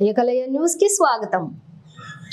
ఏకలయ న్యూస్కి స్వాగతం.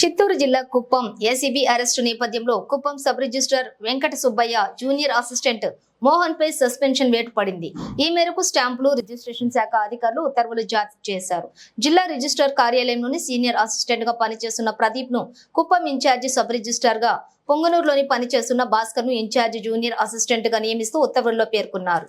చిత్తూరు జిల్లా కుప్పం ఏసీబీ అరెస్టు నేపథ్యంలో Kuppam sub register Venkata Subbaiah junior assistant Mohan పై సస్పెన్షన్ వేటు పడింది ఈ మేరకు స్టాంపులు రిజిస్ట్రేషన్ శాఖ అధికారులు ఉత్తర్వులు జారీ చేశారు. జిల్లా రిజిస్టర్ కార్యాలయంలోని సీనియర్ అసిస్టెంట్గా పనిచేస్తున్న ప్రదీప్ను కుప్పం ఇన్ఛార్జి సబ్ రిజిస్టర్గా పొంగనూరులోని పనిచేస్తున్న భాస్కర్ను ఇన్ఛార్జి జూనియర్ అసిస్టెంట్గా నియమిస్తూ ఉత్తర్వుల్లో పేర్కొన్నారు.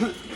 哼。